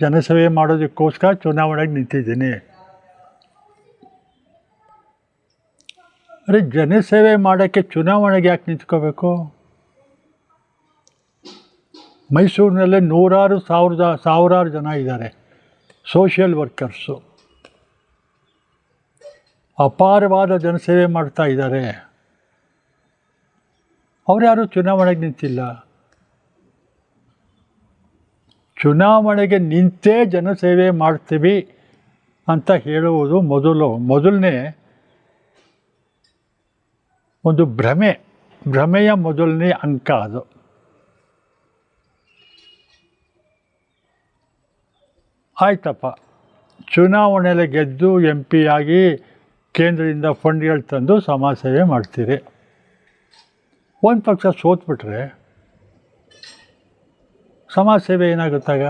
ಜನಸೇವೆ ಮಾಡೋದಕ್ಕೋಸ್ಕರ ಚುನಾವಣೆಗೆ ನಿಂತಿದ್ದೀನಿ. ಅರೆ, ಜನಸೇವೆ ಮಾಡೋಕ್ಕೆ ಚುನಾವಣೆಗೆ ಯಾಕೆ ನಿಂತ್ಕೋಬೇಕು? ಮೈಸೂರಿನಲ್ಲೇ ನೂರಾರು ಸಾವಿರದ, ಸಾವಿರಾರು ಜನ ಇದ್ದಾರೆ ಸೋಷಿಯಲ್ ವರ್ಕರ್ಸು ಅಪಾರವಾದ ಜನಸೇವೆ ಮಾಡ್ತಾ ಇದ್ದಾರೆ. ಅವ್ರು ಯಾರೂ ಚುನಾವಣೆಗೆ ನಿಂತಿಲ್ಲ? ಚುನಾವಣೆಗೆ ನಿಂತೇ ಜನಸೇವೆ ಮಾಡ್ತೀವಿ ಅಂತ ಹೇಳುವುದು ಮೊದಲು, ಮೊದಲನೇ ಒಂದು ಭ್ರಮೆ, ಭ್ರಮೆಯ ಮೊದಲನೇ ಅಂಕ ಅದು. ಆಯ್ತಪ್ಪ, ಚುನಾವಣೆಯಲ್ಲಿ ಗೆದ್ದು ಎಂ ಪಿ ಆಗಿ ಕೇಂದ್ರದಿಂದ ಫಂಡ್ಗಳು ತಂದು ಸಮಾಜ ಸೇವೆ ಮಾಡ್ತೀರಿ. ಒಂದು ಪಕ್ಷ ಸೋತ್ಬಿಟ್ರೆ ಸಮಾಜ ಸೇವೆ ಏನಾಗುತ್ತಾಗ?